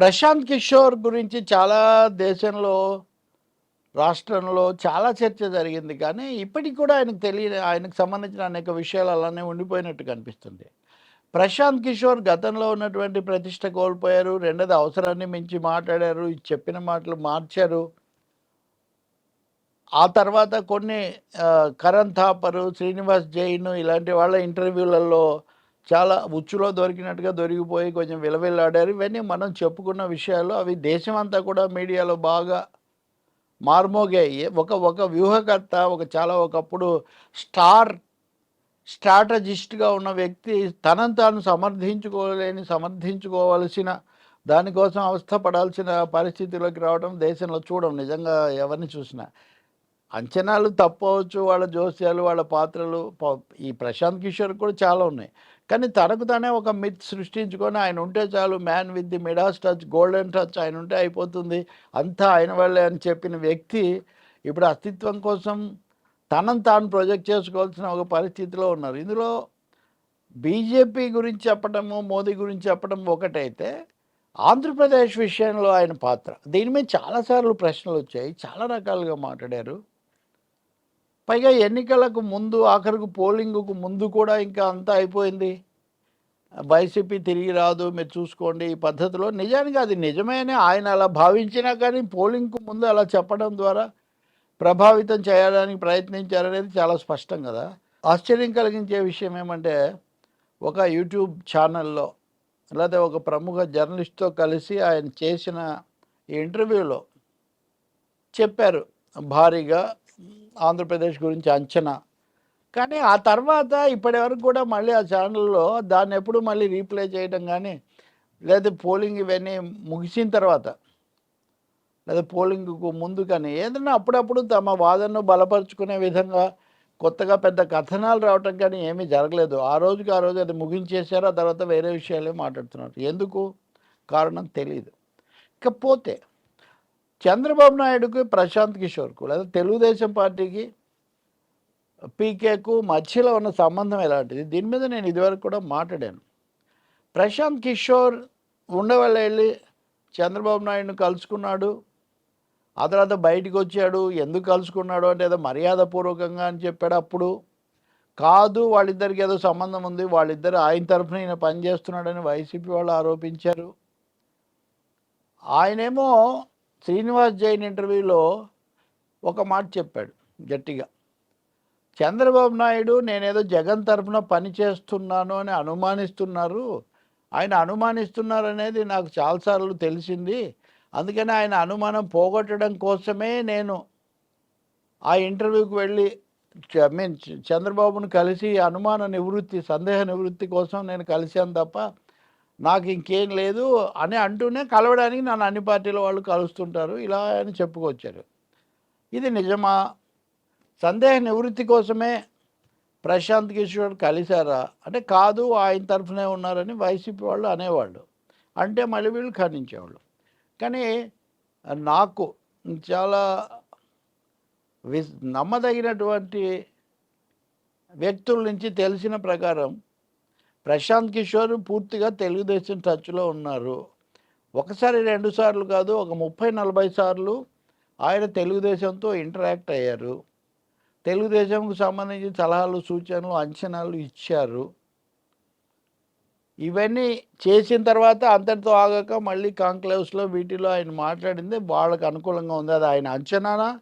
ప్రశాంత్ కిషోర్ గురించి చాలా దేశంలో రాష్ట్రంలో చాలా చర్చ జరిగింది. కానీ ఇప్పటికి కూడా ఆయనకు తెలియని ఆయనకు సంబంధించిన అనేక విషయాలు అలానే ఉండిపోయినట్టు కనిపిస్తుంది. ప్రశాంత్ కిషోర్ గతంలో ఉన్నటువంటి ప్రతిష్ట కోల్పోయారు. రెండోది అవసరాన్ని మించి మాట్లాడారు. చెప్పిన మాటలు మార్చారు. ఆ తర్వాత కొన్ని కరణ్ థాపరు శ్రీనివాస్ జైన్ ఇలాంటి వాళ్ళ ఇంటర్వ్యూలలో చాలా ఉచ్చులో దొరికినట్టుగా దొరికిపోయి కొంచెం విలవిల్లాడారు. ఇవన్నీ మనం చెప్పుకున్న విషయాలు అవి దేశం అంతా కూడా మీడియాలో బాగా మార్మోగాయి. ఒక ఒక వ్యూహకర్త ఒక చాలా ఒకప్పుడు స్టార్ స్ట్రాటజిస్ట్గా ఉన్న వ్యక్తి తనను తాను సమర్థించుకోలేని సమర్థించుకోవలసిన దానికోసం అవస్థపడాల్సిన పరిస్థితిలోకి రావడం దేశంలో చూడం నిజంగా ఎవరిని చూసినా. అంచనాలు తప్పవచ్చు వాళ్ళ జోస్యాలు వాళ్ళ పాత్రలు. ఈ ప్రశాంత్ కిషోర్ కూడా చాలా ఉన్నాయి. కానీ తనకు తానే ఒక మిత్ సృష్టించుకొని ఆయన ఉంటే చాలు man with the Midas touch golden touch ఆయన ఉంటే అయిపోతుంది. అంతా ఆయన వాళ్ళే అని చెప్పిన వ్యక్తి ఇప్పుడు అస్తిత్వం కోసం తనను తాను ప్రొజెక్ట్ చేసుకోవాల్సిన ఒక పరిస్థితిలో ఉన్నారు. ఇందులో బీజేపీ గురించి చెప్పడము మోదీ గురించి చెప్పడం ఒకటైతే ఆంధ్రప్రదేశ్ విషయంలో ఆయన పాత్ర. దీని మీద చాలాసార్లు ప్రశ్నలు వచ్చాయి చాలా రకాలుగా మాట్లాడారు. పైగా ఎన్నికలకు ముందు ఆఖరికి పోలింగ్కు ముందు కూడా ఇంకా అంతా అయిపోయింది. వైసీపీ తిరిగి రాదు మీరు చూసుకోండి ఈ పద్ధతిలో. నిజానికి అది నిజమేనే ఆయన అలా భావించినా కానీ పోలింగ్కు ముందు అలా చెప్పడం ద్వారా ప్రభావితం చేయడానికి ప్రయత్నించారనేది చాలా స్పష్టం కదా. ఆశ్చర్యం కలిగించే విషయం ఏమంటే ఒక యూట్యూబ్ ఛానల్లో లేదా ఒక ప్రముఖ జర్నలిస్ట్తో కలిసి ఆయన చేసిన ఇంటర్వ్యూలో చెప్పారు. భారీగా ఆంధ్రప్రదేశ్ గురించి అంచనా. కానీ ఆ తర్వాత ఇప్పటి వరకు కూడా మళ్ళీ ఆ ఛానల్లో దాన్ని ఎప్పుడు మళ్ళీ రీప్లే చేయడం కానీ లేదా పోలింగ్ ఇవన్నీ ముగిసిన తర్వాత లేదా పోలింగ్కు ముందు కానీ ఏదైనా అప్పుడప్పుడు తమ వాదనను బలపరుచుకునే విధంగా కొత్తగా పెద్ద కథనాలు రావటం కానీ ఏమీ జరగలేదు. ఆ రోజుకి ఆ రోజు అది ముగించేశారు ఆ తర్వాత వేరే విషయాలే మాట్లాడుతున్నారు. ఎందుకు? కారణం తెలియదు ఇకపోతే చంద్రబాబు నాయుడుకి ప్రశాంత్ కిషోర్కు లేదా తెలుగుదేశం పార్టీకి పీకేకు మధ్యలో ఉన్న సంబంధం ఎలాంటిది? దీని మీద నేను ఇదివరకు కూడా మాట్లాడాను. ప్రశాంత్ కిషోర్ ఉండవల్ల వెళ్ళి చంద్రబాబు నాయుడుని కలుసుకున్నాడు. ఆ తర్వాత బయటికి వచ్చాడు. ఎందుకు కలుసుకున్నాడు అంటే ఏదో మర్యాదపూర్వకంగా అని చెప్పాడు అప్పుడు. కాదు వాళ్ళిద్దరికి ఏదో సంబంధం ఉంది. వాళ్ళిద్దరు ఆయన తరఫున ఈయన పనిచేస్తున్నాడని వైసీపీ వాళ్ళు ఆరోపించారు. ఆయనేమో శ్రీనివాస్ జైన్ ఇంటర్వ్యూలో ఒక మాట చెప్పాడు గట్టిగా. చంద్రబాబు నాయుడు నేనేదో జగన్ తరఫున పని చేస్తున్నాను అని అనుమానిస్తున్నారు. ఆయన అనుమానిస్తున్నారు అనేది నాకు చాలాసార్లు తెలిసింది. అందుకని ఆయన అనుమానం పోగొట్టడం కోసమే నేను ఆ ఇంటర్వ్యూకి వెళ్ళి ఐ మీన్ చంద్రబాబును కలిసి అనుమాన నివృత్తి సందేహ నివృత్తి కోసం నేను కలిశాను తప్ప నాకు ఇంకేం లేదు అని అంటూనే కలవడానికి నన్ను అన్ని పార్టీల వాళ్ళు కలుస్తుంటారు ఇలా అని చెప్పుకొచ్చారు. ఇది నిజమా? సందేహ నివృత్తి కోసమే ప్రశాంత్ కిషోర్ కలిశారా? అంటే కాదు ఆయన తరఫునే ఉన్నారని వైసీపీ వాళ్ళు అనేవాళ్ళు. అంటే మళ్ళీ వీళ్ళు ఖండించేవాళ్ళు. కానీ నాకు చాలా విస్ నమ్మదగినటువంటి వ్యక్తుల నుంచి తెలిసిన ప్రకారం ప్రశాంత్ కిషోర్ పూర్తిగా తెలుగుదేశం టచ్లో ఉన్నారు. ఒకసారి రెండు సార్లు కాదు ఒక ముప్పై నలభై సార్లు ఆయన తెలుగుదేశంతో ఇంటరాక్ట్ అయ్యారు. తెలుగుదేశంకు సంబంధించిన సలహాలు సూచనలు అంచనాలు ఇచ్చారు. ఇవన్నీ చేసిన తర్వాత అంతటితో ఆగాక మళ్ళీ కాంక్లేవ్స్లో వీటిలో ఆయన మాట్లాడింది వాళ్ళకి అనుకూలంగా ఉంది. అది ఆయన అంచనానా?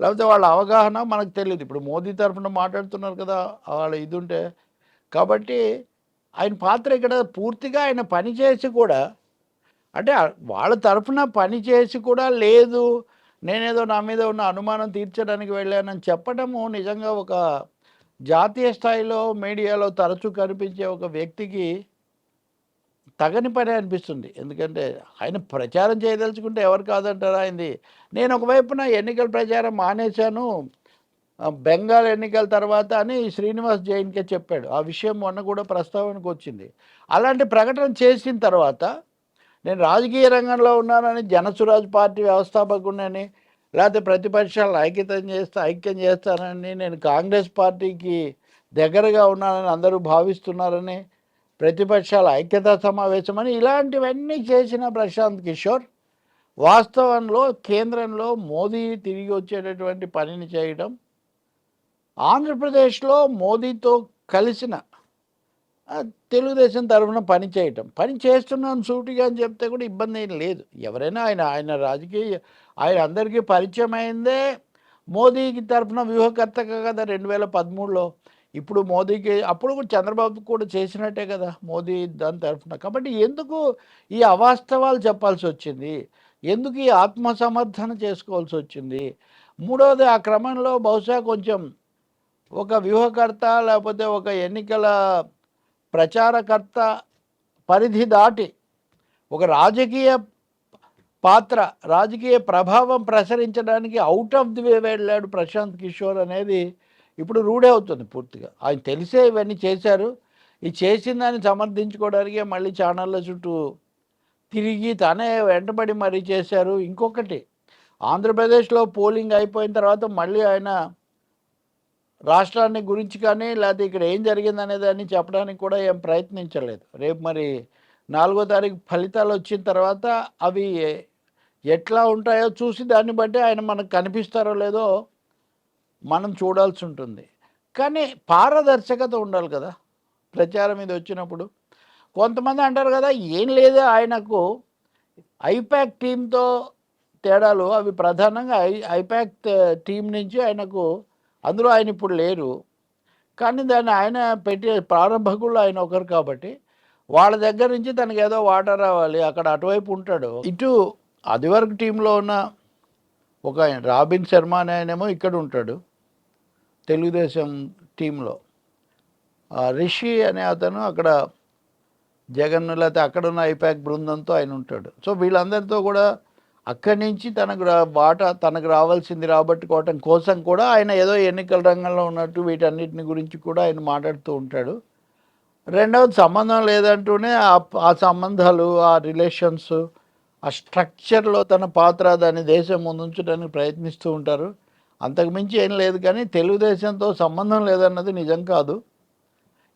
లేకపోతే వాళ్ళ అవగాహన? మనకు తెలియదు ఇప్పుడు మోదీ తరఫున మాట్లాడుతున్నారు కదా వాళ్ళ ఇది ఉంటే. కాబట్టి ఆయన పాత్ర ఇక్కడ పూర్తిగా ఆయన పని చేసి కూడా అంటే వాళ్ళ తరఫున పని చేసి కూడా లేదు నేనేదో నా మీద ఉన్న అనుమానం తీర్చడానికి వెళ్ళానని చెప్పడము నిజంగా ఒక జాతీయ స్థాయిలో మీడియాలో తరచూ కనిపించే ఒక వ్యక్తికి తగని పని అనిపిస్తుంది. ఎందుకంటే ఆయన ప్రచారం చేయదలుచుకుంటే ఎవరు కాదంటారా ఆయనది. నేను ఒకవైపున ఎన్నికల ప్రచారం మానేశాను బెంగాల్ ఎన్నికల తర్వాత అని శ్రీనివాస్ జైన్కే చెప్పాడు. ఆ విషయం మొన్న కూడా ప్రస్తావనకు వచ్చింది. అలాంటి ప్రకటన చేసిన తర్వాత నేను రాజకీయ రంగంలో ఉన్నానని జనసురాజ్ పార్టీ వ్యవస్థాపకుడినని లేకపోతే ప్రతిపక్షాలను ఐక్యతం చేస్తా ఐక్యం చేస్తానని నేను కాంగ్రెస్ పార్టీకి దగ్గరగా ఉన్నానని అందరూ భావిస్తున్నారని ప్రతిపక్షాల ఐక్యతా సమావేశం అని ఇలాంటివన్నీ చేసిన ప్రశాంత్ కిషోర్ వాస్తవంలో కేంద్రంలో మోదీ తిరిగి వచ్చేటటువంటి పనిని చేయడం ఆంధ్రప్రదేశ్లో మోదీతో కలిసిన తెలుగుదేశం తరఫున పని చేయటం. పని చేస్తున్నాను సూటిగా అని చెప్తే కూడా ఇబ్బంది ఏం లేదు. ఎవరైనా ఆయన ఆయన రాజకీయ ఆయన అందరికీ పరిచయం అయిందే మోదీకి తరఫున వ్యూహకర్తగా కదా రెండు వేల పదమూడులో. ఇప్పుడు మోదీకి అప్పుడు కూడా చంద్రబాబు కూడా చేసినట్టే కదా మోదీ దాని తరఫున. కాబట్టి ఎందుకు ఈ అవాస్తవాలు చెప్పాల్సి వచ్చింది? ఎందుకు ఈ ఆత్మసమర్థన చేసుకోవాల్సి వచ్చింది? మూడవది ఆ క్రమంలో బహుశా కొంచెం ఒక వ్యూహకర్త లేకపోతే ఒక ఎన్నికల ప్రచారకర్త పరిధి దాటి ఒక రాజకీయ పాత్ర రాజకీయ ప్రభావం ప్రసరించడానికి అవుట్ ఆఫ్ ది వే వెళ్ళాడు ప్రశాంత్ కిషోర్ అనేది ఇప్పుడు రూఢే అవుతుంది పూర్తిగా. ఆయన తెలిసే ఇవన్నీ చేశారు. ఈ చేసిన దాన్ని సమర్థించుకోవడానికే మళ్ళీ ఛానళ్ళ చుట్టూ తిరిగి తనే వెంటబడి మరీ చేశారు. ఇంకొకటి ఆంధ్రప్రదేశ్లో పోలింగ్ అయిపోయిన తర్వాత మళ్ళీ ఆయన రాష్ట్రాన్ని గురించి కానీ లేకపోతే ఇక్కడ ఏం జరిగిందనే దాన్ని చెప్పడానికి కూడా ఏం ప్రయత్నించలేదు. రేపు మరి నాలుగో తారీఖు ఫలితాలు వచ్చిన తర్వాత అవి ఎట్లా ఉంటాయో చూసి దాన్ని బట్టి ఆయన మనకు కనిపిస్తారో లేదో మనం చూడాల్సి ఉంటుంది. కానీ పారదర్శకత ఉండాలి కదా ప్రచారం ఇది వచ్చినప్పుడు. కొంతమంది అంటారు కదా ఏం లేదు ఆయనకు ఐపాక్ టీంతో తేడాలు అవి ప్రధానంగా ఐ ఐపాక్ టీం నుంచి ఆయనకు అందులో ఆయన ఇప్పుడు లేరు. కానీ దాన్ని ఆయన పెట్టే ప్రారంభకులు ఆయన ఒకరు కాబట్టి వాళ్ళ దగ్గర నుంచి తనకి ఏదో వాటర్ రావాలి. అక్కడ అటువైపు ఉంటాడు. ఇటు అదివరకు టీంలో ఉన్న ఒక ఆయన రాబిన్ శర్మ అనే ఆయనేమో ఇక్కడ ఉంటాడు. తెలుగుదేశం టీంలో. ఆ రిషి అనే అతను అక్కడ జగన్ లేకపోతే అక్కడ ఉన్న ఐపాక్ బృందంతో ఆయన ఉంటాడు. సో వీళ్ళందరితో కూడా అక్కడి నుంచి తనకు రా బాట తనకు రావాల్సింది రాబట్టుకోవటం కోసం కూడా ఆయన ఏదో ఎన్నికల రంగంలో ఉన్నట్టు వీటన్నిటిని గురించి కూడా ఆయన మాట్లాడుతూ ఉంటాడు. రెండవది సంబంధం లేదంటూనే ఆ సంబంధాలు ఆ రిలేషన్స్ ఆ స్ట్రక్చర్లో తన పాత్ర దాన్ని దేశం ముందుంచడానికి ప్రయత్నిస్తూ ఉంటారు. అంతకుమించి ఏం లేదు కానీ తెలుగుదేశంతో సంబంధం లేదన్నది నిజం కాదు.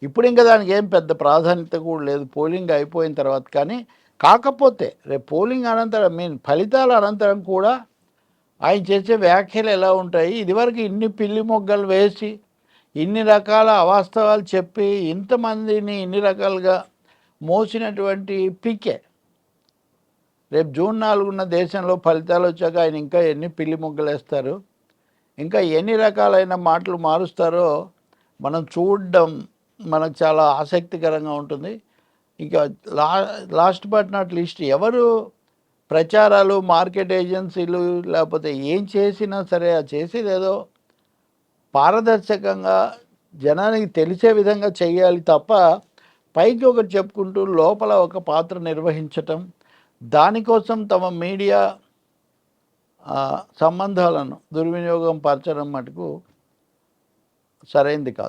ఇప్పుడు ఇంకా దానికి ఏం పెద్ద ప్రాధాన్యత కూడా లేదు. పోలింగ్ అయిపోయిన తర్వాత కానీ కాకపోతే రేపు పోలింగ్ అనంతరం మీన్ ఫలితాల అనంతరం కూడా ఆయన చేసే వ్యాఖ్యలు ఎలా ఉంటాయి? ఇదివరకు ఇన్ని పిల్లి మొగ్గలు వేసి ఇన్ని రకాల అవాస్తవాలు చెప్పి ఇంతమందిని ఇన్ని రకాలుగా మోసినటువంటి పికే. రేపు జూన్ నాలుగున్న దేశంలో ఫలితాలు వచ్చాక ఆయన ఇంకా ఎన్ని పిల్లి మొగ్గలు వేస్తారు? ఇంకా ఎన్ని రకాలైన మాటలు మారుస్తారో మనం చూడడం మనకు చాలా ఆసక్తికరంగా ఉంటుంది. ఇంకా లా లాస్ట్ బట్ నాట్ లీస్ట్ ఎవరు ప్రచారాలు మార్కెట్ ఏజెన్సీలు లేకపోతే ఏం చేసినా సరే ఆ చేసేదేదో పారదర్శకంగా జనానికి తెలిసే విధంగా చేయాలి తప్ప పైకి ఒకటి చెప్పుకుంటూ లోపల ఒక పాత్ర నిర్వహించటం దానికోసం తమ మీడియా సంబంధాలను దుర్వినియోగం పరచడం మటుకు సరైంది కాదు.